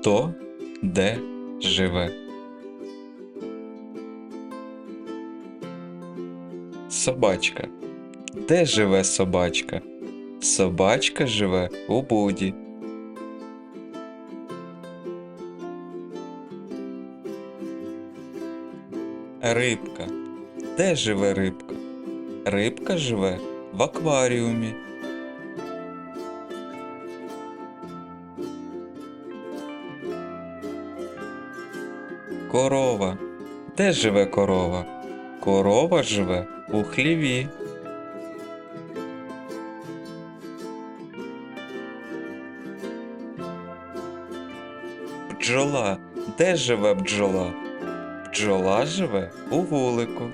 Хто де живе? Собачка. Де живе собачка? Собачка живе у буді. Рибка. Де живе рибка? Рибка живе в акваріумі. Корова. Де живе корова? Корова живе у хліві. Бджола. Де живе бджола? Бджола живе у вулику.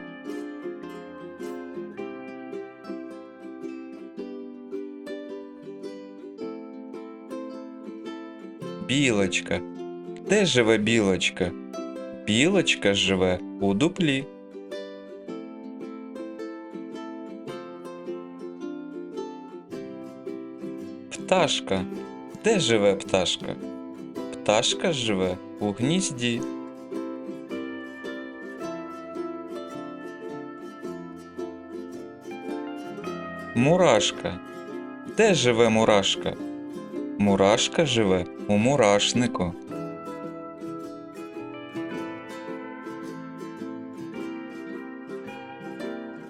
Білочка. Де живе білочка? Білочка живе у дуплі. Пташка. Де живе пташка? Пташка живе у гнізді. Мурашка. Де живе мурашка? Мурашка живе у мурашнику.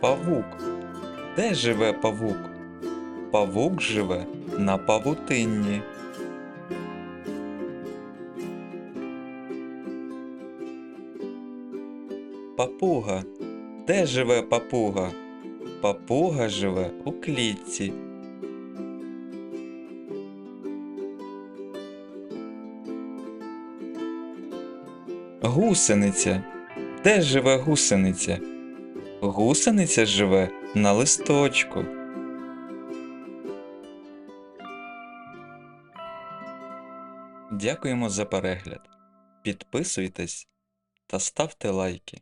Павук. Де живе павук? Павук живе на павутинні. Папуга. Де живе папуга? Папуга живе у клітці. Гусениця. Де живе гусениця? Гусениця живе на листочку. Дякуємо за перегляд. Підписуйтесь та ставте лайки.